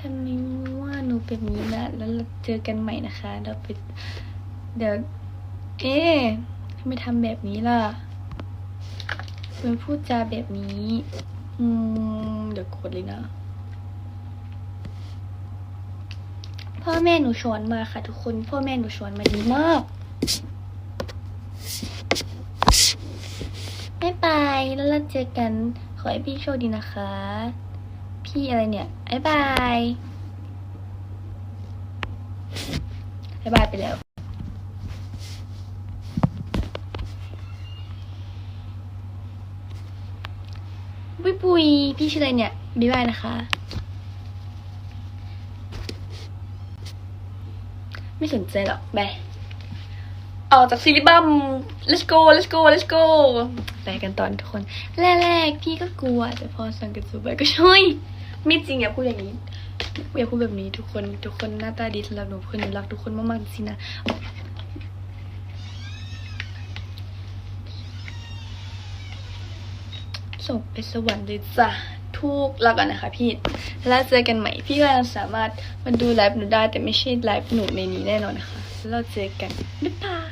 ทำไมว่าหนูแบบนี้นะ แล้วเราเจอกันใหม่นะคะ เราไปเดี๋ยว เอ๊ะทำไมทำแบบนี้ล่ะทำไมพูดจาแบบนี้ อืม เดี๋ยวกดเลยนะ พ่อแม่หนูสอนมาค่ะทุกคน พ่อแม่หนูสอนมาดีมากบ๊ายบายแล้วเราเจอกัน ขอให้พี่โชคดีนะคะ พี่อะไรเนี่ยบายบายบายบายไปแล้วปุยปุยพี่ชื่ออะไรเนี่ยบ๊ายบายนะคะ ไม่สนใจหรอกไปออกจากซีรีส์บัม let's go let's go let's go ไปกันตอนทุกคน แรกๆ พี่ก็กลัว แต่พอสังเกตสูไปก็ช่วย ไม่จริงอย่าพูดอย่างนี้อย่าพูดแบบนี้ทุกคน ทุกคนหน้าตาดีสำหรับหนูเพื่อนหนูรักทุกคนมากๆจริงนะส่งไปสวรรค์เลยจ้ะทุกแล้วกันนะคะพี่ แล้วเจอกันใหม่ พี่ก็ยังสามารถมาดูไลฟ์หนูได้แต่ไม่ใช่ไลฟ์หนูในนี้แน่นอนนะคะ แล้วเราเจอกัน บ๊ายบาย